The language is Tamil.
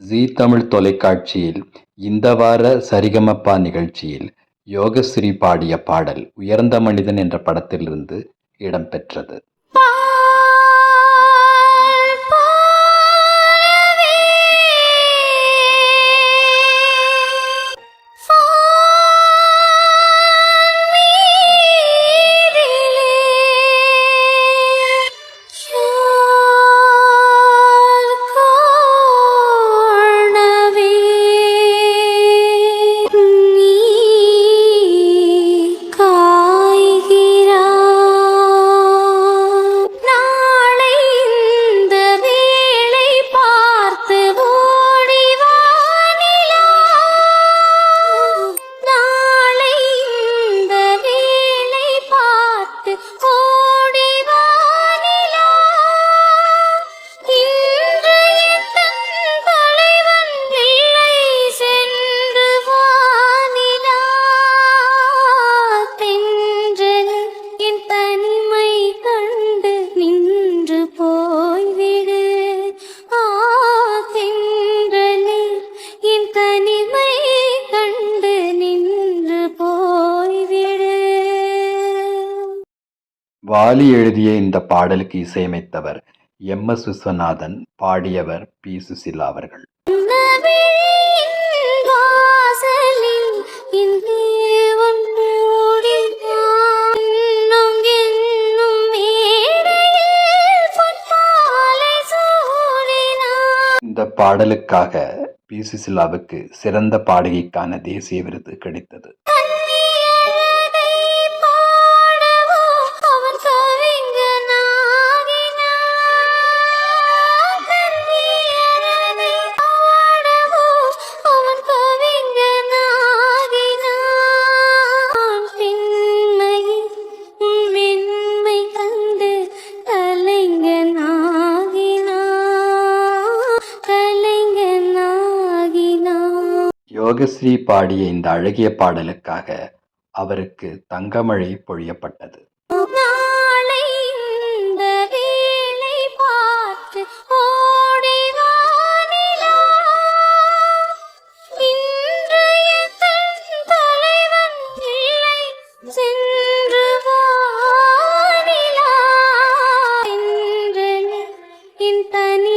ஜீ தமிழ் தொலைக்காட்சியில் இந்த வார சரிகமப்பா நிகழ்ச்சியில் யோகஸ்ரீ பாடிய பாடல் உயர்ந்த மனிதன் என்ற படத்திலிருந்து இடம்பெற்றது வாலி எழுதிய இந்த பாடலுக்கு இசையமைத்தவர் எம். எஸ். விஸ்வநாதன் பாடியவர் பி. சுசிலா அவர்கள். இந்த பாடலுக்காக பி. சுசிலாவுக்கு சிறந்த பாடகிக்கான தேசிய விருது கிடைத்தது. யோகஸ்ரீ பாடிய இந்த அழகிய பாடலுக்காக அவருக்கு தங்கமழை பொழியப்பட்டது. தனி